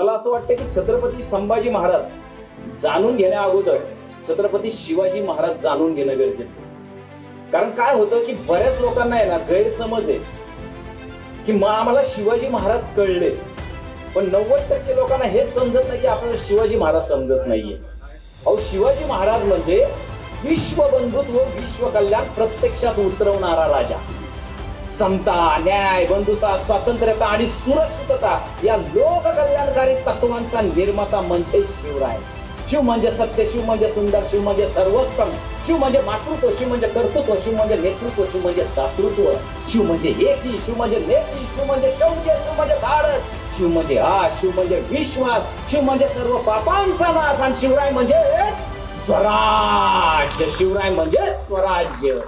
मला असं वाटतं की छत्रपती संभाजी महाराज जाणून घेण्या अगोदर छत्रपती शिवाजी महाराज जाणून घेणं गरजेचं कारण काय होतं की बऱ्याच लोकांना आहे ना गैरसमज आहे की मग आम्हाला शिवाजी महाराज कळले. पण नव्वद टक्के लोकांना हेच समजत नाही की आपल्याला शिवाजी महाराज समजत नाहीये. अहो शिवाजी महाराज म्हणजे विश्वबंधुत्व विश्व कल्याण प्रत्यक्षात उतरवणारा राजा. समता न्याय बंधुता स्वातंत्र्यता आणि सुरक्षितता या लोक कल्याणकारी तत्वांचा निर्माता म्हणजे शिवराय शिव म्हणजे सत्य शिव म्हणजे सुंदर शिव म्हणजे सर्वोत्तम शिव म्हणजे मातृत्व शिव म्हणजे कर्तृत्व शिव म्हणजे नेतृत्व शिव म्हणजे दातृत्व शिव म्हणजे एकी शिव म्हणजे नेत्री शिव म्हणजे शौर्य शिव म्हणजे धाडस शिव म्हणजे हा शिव म्हणजे विश्वास शिव म्हणजे सर्व पापांचा नाश आणि शिवराय म्हणजे स्वराज्य शिवराय म्हणजे स्वराज्य